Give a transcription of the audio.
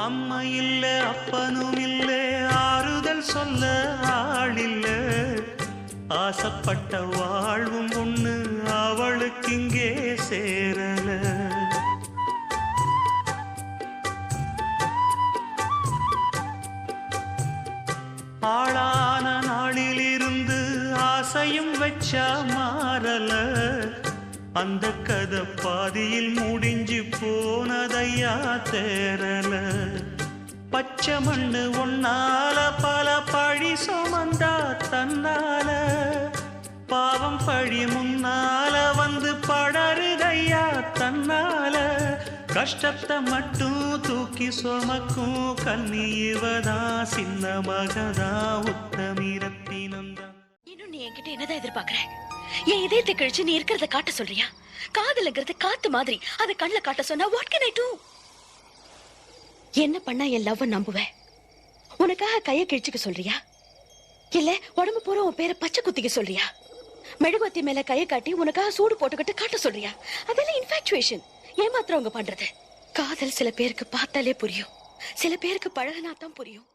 அம்மா இல்ல அப்பனும் இல்ல ஆறுதல் சொல்ல ஆளில்ல. ஆசைப்பட்ட வாழ்வும் ஒண்ணு அவளுக்கு இங்கே சேரல. ஆளான நாளிலிருந்து ஆசையும் வச்சா மாறல. அந்த கதை பாதியில் முடிஞ்சு போனதையா தேரல பச்சை மண்ணு ஒன்னால பல பழி சுமந்தா தன்னால. பாவம் பழி முன்னால வந்து படருதையா தன்னால. கஷ்டத்தை மட்டும் தூக்கி சுமக்கும் கன்னி சின்ன மகதா உத்தமிரத்தினந்தான் இன்னும் நீ என்கிட்ட என்னதான் எதிர்பார்க்கற? என் இதயத்தை கழிச்சு நீ இருக்கிறத காட்ட சொல்றியா? காதலுங்கிறது காத்து மாதிரி. அதை கண்ணுல காட்ட சொன்னா வாட் கேன் ஐ டூ என்ன பண்ணா என் லவ் நம்புவேன் உனக்காக கைய கிழிச்சுக்க சொல்றியா? இல்ல உடம்பு பூரா உன் பேரை பச்சை குத்திக்க சொல்றியா? மெழுகுவத்தி மேல கையை காட்டி உனக்காக சூடு போட்டுக்கிட்டு காட்ட சொல்றியா? அதெல்லாம் இன்ஃபாக்சுவேஷன் ஏமாத்துறவங்க பண்றது. காதல் சில பேருக்கு பார்த்தாலே புரியும். சில பேருக்கு பழகினா தான் புரியும்.